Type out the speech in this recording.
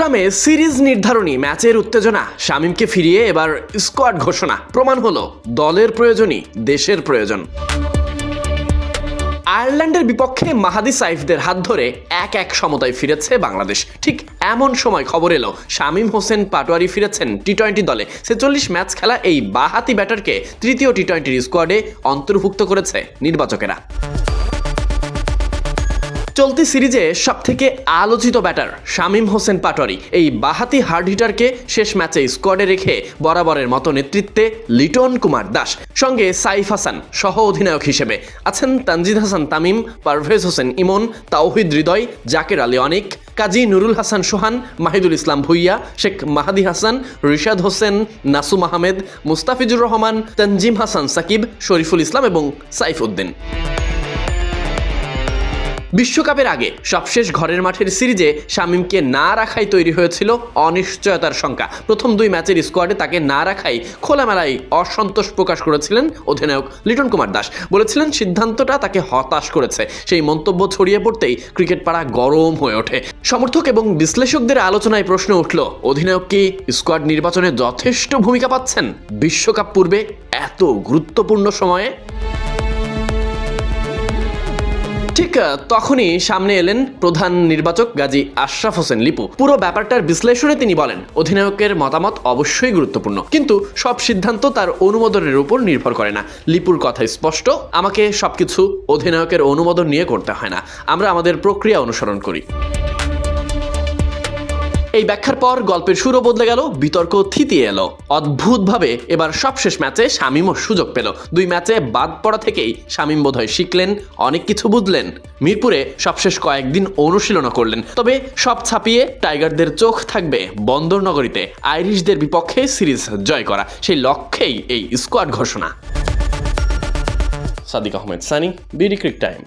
চট্টগ্রামে সিরিজ নির্ধারণী ম্যাচের উত্তেজনা। শামীমকে ফিরিয়ে এবার স্কোয়াড ঘোষণা। প্রমাণ হলো, দলের প্রয়োজনই দেশের প্রয়োজন। আয়ারল্যান্ডের বিপক্ষে মাহাদি সাইফদের হাত ধরে এক এক সমতায় ফিরেছে বাংলাদেশ। ঠিক এমন সময় খবর এলো, শামীম হোসেন পাটোয়ারি ফিরেছেন টি টোয়েন্টি দলে। ছেচল্লিশ ম্যাচ খেলা এই বাহাতি ব্যাটারকে তৃতীয় টি টোয়েন্টির স্কোয়াডে অন্তর্ভুক্ত করেছে নির্বাচকেরা। চলতি সিরিজে সবথেকে আলোচিত ব্যাটার শামীম হোসেন পাটোয়ারি। এই বাহাতি হার্ড হিটারকে শেষ ম্যাচে স্কোয়াডে রেখে বরাবরের মতো নেতৃত্বে লিটন কুমার দাস, সঙ্গে সাইফ হাসান সহ অধিনায়ক হিসেবে আছেন তানজিদ হাসান তামিম, পারভেজ হোসেন ইমন, তাওহিদ হৃদয়, জাকের আলী অনিক, কাজী নুরুল হাসান সোহান, মাহিদুল ইসলাম ভুইয়া, শেখ মাহাদি হাসান, রিশাদ হোসেন, নাসুম আহমেদ, মুস্তাফিজুর রহমান তঞ্জিম হাসান সাকিব, শরীফুল ইসলাম এবং সাইফ উদ্দিন। বিশ্বকাপের আগে সবশেষ ঘরের মাঠের সিরিজে শামীমকে না রাখাই তৈরি হয়েছিল অনিশ্চয়তার শঙ্কা। প্রথম দুই ম্যাচের স্কোয়াডে তাকে না রাখাই খোলামেলায় অসন্তোষ প্রকাশ করেছিলেন অধিনায়ক লিটন কুমার দাস। বলেছিলেন সিদ্ধান্তটা তাকে হতাশ করেছে। সেই মন্তব্য ছড়িয়ে পড়তেই ক্রিকেট পাড়া গরম হয়ে ওঠে। সমর্থক এবং বিশ্লেষকদের আলোচনায় প্রশ্ন উঠল, অধিনায়ক কি স্কোয়াড নির্বাচনে যথেষ্ট ভূমিকা পাচ্ছেন? বিশ্বকাপ পূর্বে এত গুরুত্বপূর্ণ সময়ে? ঠিক তখনই সামনে এলেন প্রধান নির্বাচক গাজী আশরাফ হোসেন লিপু। পুরো ব্যাপারটার বিশ্লেষণে তিনি বলেন, অধিনায়কের মতামত অবশ্যই গুরুত্বপূর্ণ, কিন্তু সব সিদ্ধান্ত তার অনুমোদনের উপর নির্ভর করে না। লিপুর কথা স্পষ্ট, আমাকে সবকিছু অধিনায়কের অনুমোদন নিয়ে করতে হয় না। আমরা আমাদের প্রক্রিয়া অনুসরণ করি। এই ব্যাখ্যার পর গল্পের সুরও বদলে গেল, বিতর্ক থিতিয়ে এলো। অদ্ভুতভাবে এবার সবশেষ ম্যাচে শামীমও সুযোগ পেল। দুই ম্যাচে বাদ পড়া থেকেই শামীম বোধহয় শিখলেন, অনেক কিছু বুঝলেন। মিরপুরে সবশেষ কয়েকদিন অনুশীলনও করলেন। তবে সব ছাপিয়ে টাইগারদের চোখ থাকবে বন্দরনগরীতে, আইরিশদের বিপক্ষে সিরিজ জয় করা। সেই লক্ষ্যেই এই স্কোয়াড ঘোষণা। Sadiq Ahmed Sunny, BD cric time.